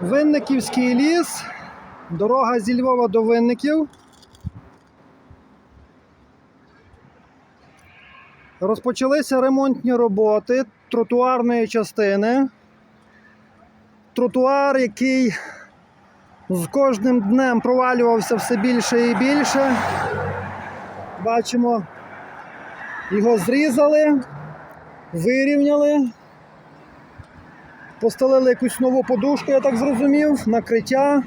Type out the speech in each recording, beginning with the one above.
Винниківський ліс, дорога зі Львова до Винників. Розпочалися ремонтні роботи тротуарної частини. Тротуар, який з кожним днем провалювався все більше і більше. Бачимо, його зрізали, вирівняли. Постелили якусь нову подушку, я так зрозумів, накриття.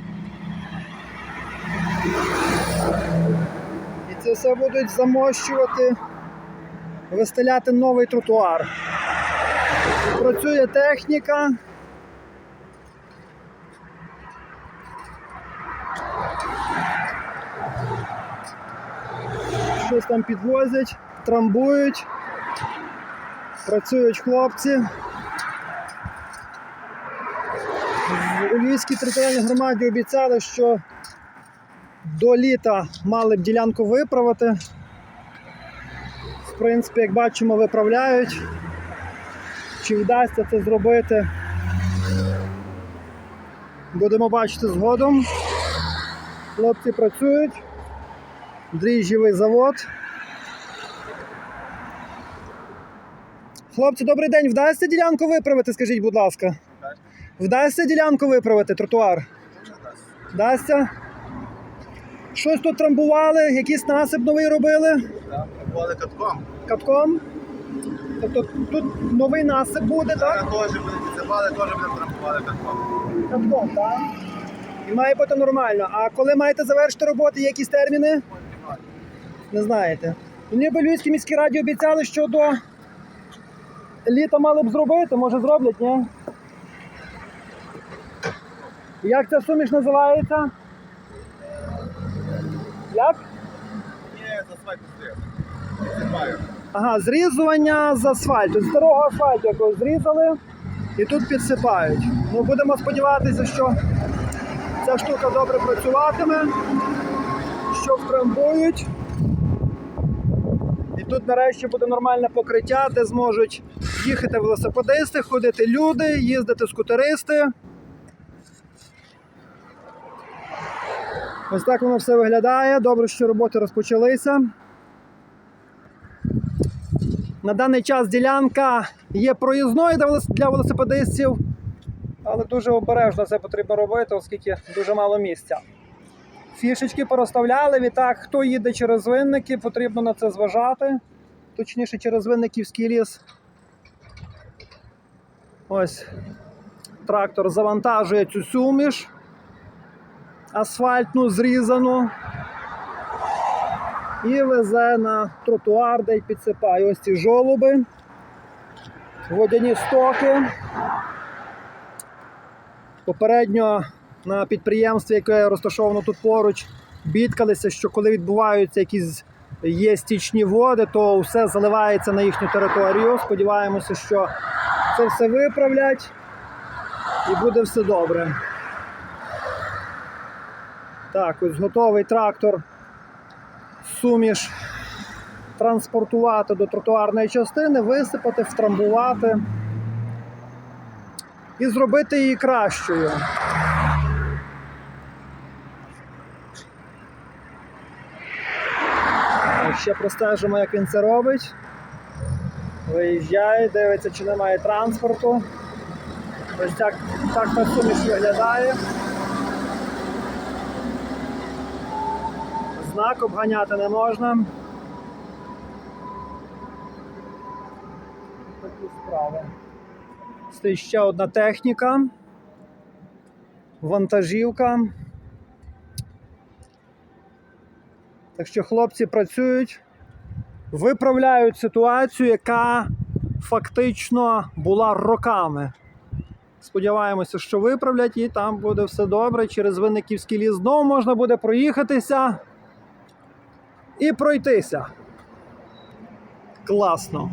І це все будуть замощувати, вистеляти новий тротуар. Працює техніка. Щось там підвозять, трамбують, працюють хлопці. У Львівській територіальній громаді обіцяли, що до літа мали б ділянку виправити. В принципі, як бачимо, виправляють. Чи вдасться це зробити? Будемо бачити згодом. Хлопці працюють. Дріжджєвий завод. Хлопці, добрий день. Вдасться ділянку виправити, скажіть, будь ласка. Вдасться ділянку виправити тротуар? Вдасться? Щось тут трамбували, якийсь насип новий робили Так, Були катком. катком. Тобто тут новий насип буде, так? теж будуть підсипали, теж будемо трамбували катком. Катком, так? І має бути нормально. А коли маєте завершити роботи, є якісь терміни? Не знаєте. Мені б Львівській міській раді обіцяли, що до літа мали б зробити, може зроблять, ні? Як ця суміш називається? Як? Ні, свай пустив. Ага, зрізування з асфальту. З старого асфальту якось зрізали і тут підсипають. Ну, будемо сподіватися, що ця штука добре працюватиме, що втрамбують. І тут нарешті буде нормальне покриття, де зможуть їхати велосипедисти, ходити люди, їздити скутеристи. Ось так воно все виглядає. Добре, що роботи розпочалися. На даний час ділянка є проїзною для велосипедистів, але дуже обережно це потрібно робити, оскільки дуже мало місця. Фішечки порозставляли, відтак, хто їде через винники, потрібно на це зважати. Точніше, через винниківський ліс. Ось трактор завантажує цю суміш асфальтну зрізану і везе на тротуар, де й підсипає. Ось ці жолуби, водяні стоки. Попередньо на підприємстві, яке розташовано тут поруч, бідкалися, що коли відбуваються якісь є стічні води, то все заливається на їхню територію. Сподіваємося, що це все виправлять і буде все добре. Так, ось готовий трактор суміш транспортувати до тротуарної частини, висипати, втрамбувати і зробити її кращою. Ще простежимо, як він це робить. Виїжджає, дивиться, чи немає транспорту. Ось так, так та суміш виглядає. Знак обганяти не можна. Такі справи. Стоїть ще одна техніка. Вантажівка. Так що хлопці працюють, виправляють ситуацію, яка фактично була роками. Сподіваємося, що виправлять і там буде все добре. Через Винниківський ліс знову можна буде проїхатися і пройтися. Класно.